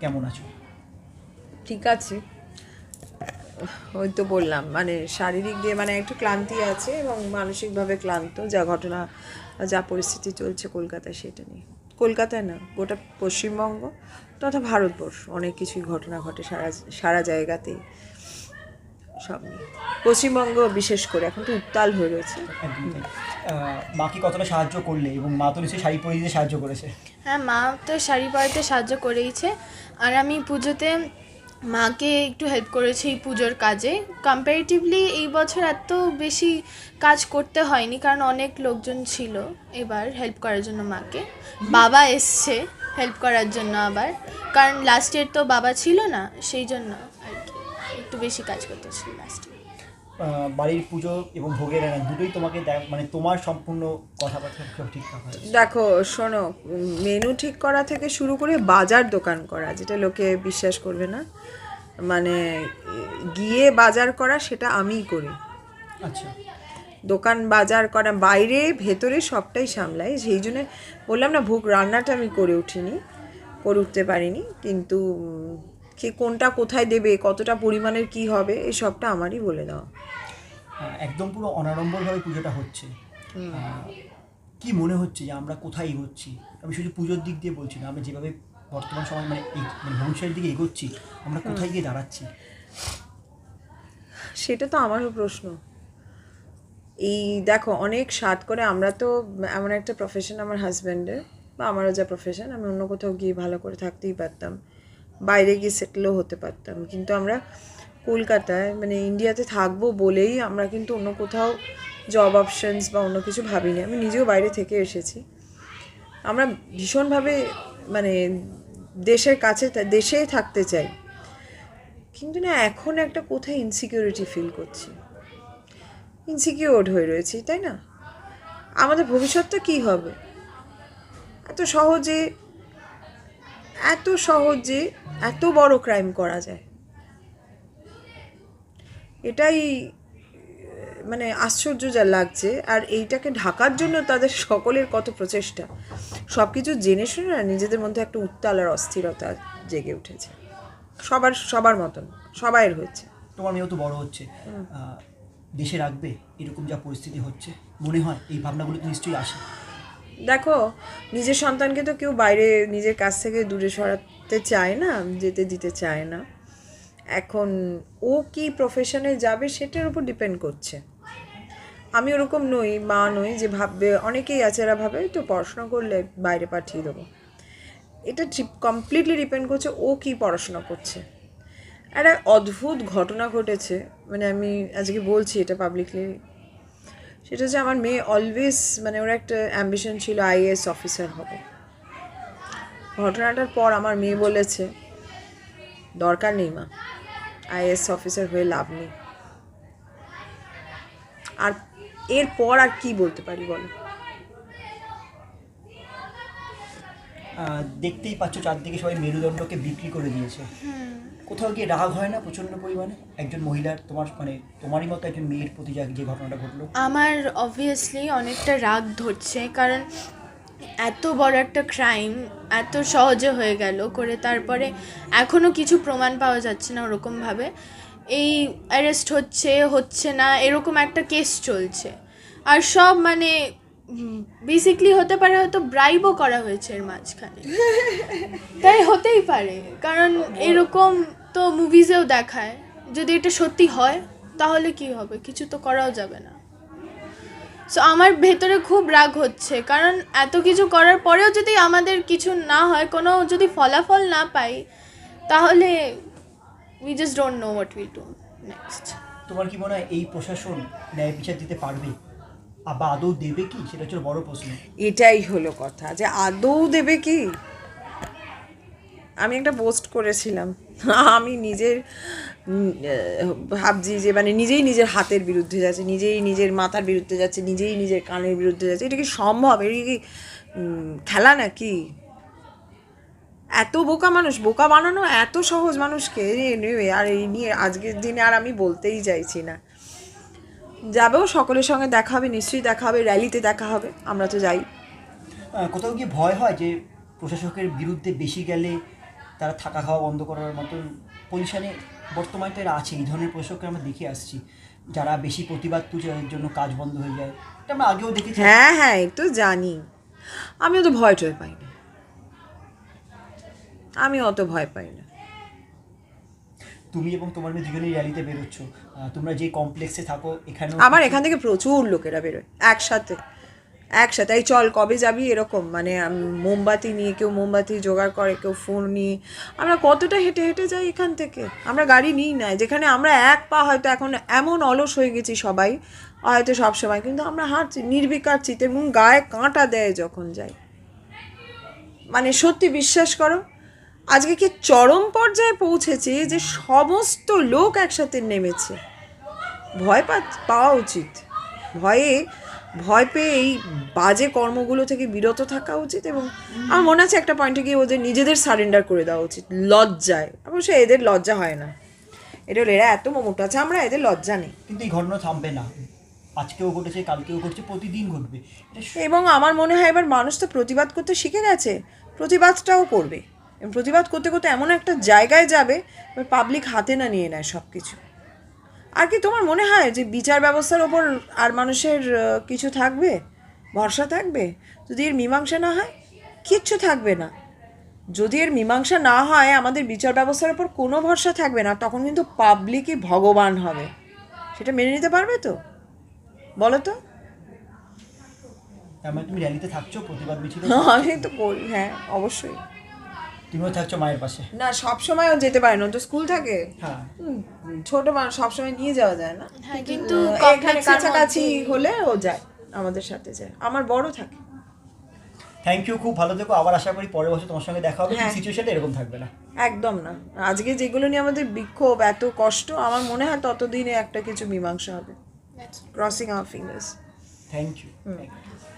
কেমন আছো? ঠিক আছে। ওই তো বললাম মানে শারীরিক দিয়ে মানে একটু ক্লান্তি আছে এবং মানসিকভাবে ক্লান্ত, যা ঘটনা, যা পরিস্থিতি চলছে কলকাতায় সেটা নিয়ে। কলকাতায় না, গোটা পশ্চিমবঙ্গ তথা ভারতবর্ষ অনেক কিছুই ঘটনা ঘটে সারা সারা জায়গাতেই। সব নিয়ে। পশ্চিমবঙ্গ বিশেষ করে এখন তো উত্তাল হয়ে রয়েছে। একদম তাই। আহ, মা কি কতটা সাহায্য করলে এবং মা তো নিশ্চয়ই শাড়ি পরিয়ে সাহায্য করেছে? হ্যাঁ মা তো শাড়ি পরাতে সাহায্য করেইছে। আর আমি পুজোতে মাকে একটু হেল্প করেছি এই পুজোর কাজে। কম্পারেটিভলি এই বছর এত বেশি কাজ করতে হয়নি কারণ অনেক লোকজন ছিল এবার হেল্প করার জন্য মাকে। বাবা এসছে হেল্প করার জন্য আবার। কারণ লাস্ট ইয়ার তো বাবা ছিল না সেই জন্য। একটু বেশি কাজ করতে ছিল লাস্ট বাড়ির পুজো এবং ভোগের রান্না দুটোই তোমাকে মানে তোমার সম্পূর্ণ কথাবার্তা হয় দেখো শোনো মেনু ঠিক করা থেকে শুরু করে বাজার দোকান করা যেটা লোকে বিশ্বাস করবে না। মানে গিয়ে বাজার করা সেটা আমিই করি। আচ্ছা। দোকান বাজার করা বাইরে ভেতরে সবটাই সামলাই। সেই জন্য বললাম না ভোগ রান্নাটা আমি করে উঠিনি করে উঠতে পারিনি। কিন্তু কে কোনটা কোথায় দেবে কতটা পরিমাণের কি হবে এই সবটা আমারই বলে দাও। একদম পুরো অনাড়ম্বরভাবে পুজোটা হচ্ছে। কি মনে হচ্ছে যে আমরা কোথায় এগোচ্ছি? আমি শুধু পুজোর দিক দিয়ে বলছি না আমরা যেভাবে বর্তমান সময় মানে মানে ভবিষ্যতের দিকে এগোচ্ছি আমরা কোথায় গিয়ে দাঁড়াচ্ছি? সেটা তো আমারও প্রশ্ন। এই দেখো অনেক স্বাদ করে আমরা তো এমন একটা প্রফেশন আমার হাজব্যান্ডের বা আমারও যা প্রফেশন আমি অন্য কোথাও গিয়ে ভালো করে থাকতেই পারতাম। বাইরে গিয়ে সেটেলও হতে পারতাম। কিন্তু আমরা কলকাতায় মানে ইন্ডিয়াতে থাকব বলেই আমরা কিন্তু অন্য কোথাও জব অপশানস বা অন্য কিছু ভাবিনি। আমি নিজেও বাইরে থেকে এসেছি। আমরা ভীষণভাবে মানে দেশের কাছে, দেশেই থাকতে চাই। কিন্তু না, এখন একটা কোথায় ইনসিকিউরিটি ফিল করছি। ইনসিকিউরড হয়ে রয়েছি, তাই না? আমাদের ভবিষ্যৎটা কী হবে? এত সহজে এত সহজে এত বড় ক্রাইম করা যায়। এটাই মানে আশ্চর্য যা লাগছে। আর এইটাকে ঢাকার জন্য তাদের সকলের কত প্রচেষ্টা। সব কিছু জেনে শুনে না নিজেদের মধ্যে একটা উত্তাল আর অস্থিরতা জেগে উঠেছে। সবার সবার মতন সবাইয়ের হয়েছে তোমার মেয়েও তো বড় হচ্ছে। দেশে রাখবে এরকম যা পরিস্থিতি হচ্ছে মনে হয় এই ভাবনাগুলো তো নিশ্চয়ই আসে। দেখো, নিজের সন্তানকে তো কেউ বাইরে নিজের কাছ থেকে দূরে সরাতে চায় না, যেতে দিতে চায় না। এখন ও কি প্রফেশনে যাবে সেটার উপর ডিপেন্ড করছে। আমি ওরকম নই, মা নই, যে ভাববে, অনেকেই আছে এরা ভাবে, তো পড়াশোনা করলে বাইরে পাঠিয়ে দেবো। এটা কমপ্লিটলি ডিপেন্ড করছে ও কি পড়াশোনা করছে। একটা অদ্ভুত ঘটনা ঘটেছে মানে আমি আজকে বলছি এটা পাবলিকলি সেটা হচ্ছে আমার মেয়ে অলওয়েজ মানে ওর একটা অ্যাম্বিশন ছিল আইএএস অফিসার হবে ঘটনাটার পর আমার মেয়ে বলেছে দরকার নেই মা আইএএস অফিসার হয়ে লাভ নেই। আর এরপর আর কি বলতে পারি বলো? দেখতেই পাচ্ছ চারদিকে সবাই মেরুদণ্ডকে বিক্রি করে দিয়েছে। কোথাও গিয়ে রাগ হয় না প্রচণ্ড পরিমাণে? একজন মহিলার তোমার মানে তোমারই মতো একজন মেয়ের প্রতি যে ঘটনাটা ঘটলো? আমার অবভিয়াসলি অনেকটা রাগ ধরছে, কারণ এত বড় একটা ক্রাইম এত সহজে হয়ে গেল করে তারপরে এখনও কিছু প্রমাণ পাওয়া যাচ্ছে না ওরকমভাবে। এই অ্যারেস্ট হচ্ছে হচ্ছে না, এরকম একটা কেস চলছে। আর সব মানে বেসিকলি হতে পারে হয়তো ব্রাইবও করা হয়েছে এর মাঝখানে। তাই হতেই পারে, কারণ এরকম তো মুভিজেও দেখায়। যদি এটা সত্যি হয়, তাহলে কি হবে? কিছু তো করাও যাবে না। সো আমার ভেতরে খুব রাগ হচ্ছে, কারণ এত কিছু করার পরেও যদি আমাদের কিছু না হয়, কোনো যদি ফলাফল না পাই, তাহলে we just don't know what will do next তোমার কি মনে হয় এই প্রশাসন ন্যায় বিচার দিতে পারবে? বা আদৌ দেবে কি? সেটা হচ্ছে বড় প্রশ্ন। এটাই হলো কথা যে আদৌ দেবে কি? আমি একটা পোস্ট করেছিলাম। আমি নিজের ভাবছি যে মানে নিজেই নিজের হাতের বিরুদ্ধে যাচ্ছে, নিজেই নিজের মাথার বিরুদ্ধে যাচ্ছে, নিজেই নিজের কানের বিরুদ্ধে যাচ্ছে। এটা কি সম্ভব? এটা কি খেলা নাকি? এত বোকা মানুষ, বোকা বানানো এত সহজ মানুষকে। আর এই নিয়ে, আজকের দিনে আর আমি বলতেই চাইছি না। যাবেও সকলের সঙ্গে দেখা হবে নিশ্চয়ই দেখা হবে র্যালিতে দেখা হবে আমরা তো যাই। কোথাও গিয়ে ভয় হয় যে প্রশাসকের বিরুদ্ধে বেশি গেলে তারা থাকা খাওয়া বন্ধ করার মতন পজিশনে বর্তমানে তো এরা আছে এই ধরনের পোশাককে আমরা দেখে আসছি। যারা বেশি প্রতিবাদ তুলছে তাদের জন্য কাজ বন্ধ হয়ে যায়। এটা আমরা আগেও দেখেছি। হ্যাঁ হ্যাঁ তো জানি। আমিও তো ভয় টয় পাই না আমি অত ভয় পাই না তুমি এবং তোমার মেয়ে দুজনেই র্যালিতে বেরোচ্ছ তোমরা যে কমপ্লেক্সে থাকো, এখানেও আমার এখান থেকে প্রচুর লোকেরা বেরোয়, একসাথে একসাথে। এই চল, কবে যাবি? এরকম মানে মোমবাতি নিয়ে, কেউ মোমবাতি জোগাড় করে, কেউ ফোন নিয়ে। আমরা কতটা হেঁটে হেঁটে যাই এখান থেকে? আমরা গাড়ি নিই না, যেখানে আমরা এক পা হয়তো এখন এমন অলস হয়ে গেছি সবাই, হয়তো সব সময়, কিন্তু আমরা হাঁটছি, নির্বিকার চিতে এবং গায়ে কাঁটা দেয় যখন যাই। মানে সত্যি বিশ্বাস করো আজকে কি চরম পর্যায়ে পৌঁছেছে যে সমস্ত লোক একসাথে নেমেছে? ভয় পা পাওয়া উচিত। ভয়ে ভয় পেয়ে এই বাজে কর্মগুলো থেকে বিরত থাকা উচিত এবং আমার মনে আছে একটা পয়েন্টে গিয়ে ওদের নিজেদের সারেন্ডার করে দেওয়া উচিত। লজ্জায়। অবশ্য এদের লজ্জা হয় না। এটা এরা এত মোটো আছে আমরা এদের লজ্জা নেই। কিন্তু এই ঘটনা থামবে না। আজকেও ঘটেছে কালকেও ঘটছে প্রতিদিন ঘটবে। এবং আমার মনে হয় এবার মানুষ তো প্রতিবাদ করতে শিখে গেছে। প্রতিবাদটাও করবে। প্রতিবাদ করতে করতে এমন একটা জায়গায় যাবে পাবলিক হাতে না নিয়ে নেয় সব কিছু আর কি তোমার মনে হয় যে বিচার ব্যবস্থার ওপর আর মানুষের কিছু থাকবে? ভরসা থাকবে? যদি এর মীমাংসা না হয় কিচ্ছু থাকবে না। যদি এর মীমাংসা না হয় আমাদের বিচার ব্যবস্থার ওপর কোনো ভরসা থাকবে না তখন কিন্তু পাবলিকই ভগবান হবে। সেটা মেনে নিতে পারবে তো? বলো তো? মানে তুমি র্যালিতে থাকছো প্রতিবাদ মিছিলে আমি তো করি হ্যাঁ অবশ্যই। তুমিও থাকছো মায়ের পাশে। না সব সময় যেতে পারে না তো স্কুল থাকে। হ্যাঁ। ছোট মানুষ সবসময় নিয়ে যাওয়া যায় না। হ্যাঁ কিন্তু এখানে কাছাকাছি হলে ও যায় আমাদের সাথে যায়। আমার বড় থাকে। থ্যাংক ইউ খুব ভালো থেকো। আবার আশা করি পরের বছর তোমার সঙ্গে দেখা হবে। হ্যাঁ। সিচুয়েশনটা এরকম থাকবে না। একদম না। আজকে যেগুলো নিয়ে আমাদের বিক্ষোভ এত কষ্ট আমার মনে হয় ততদিনে একটা কিছু মীমাংসা হবে। Crossing our fingers thank you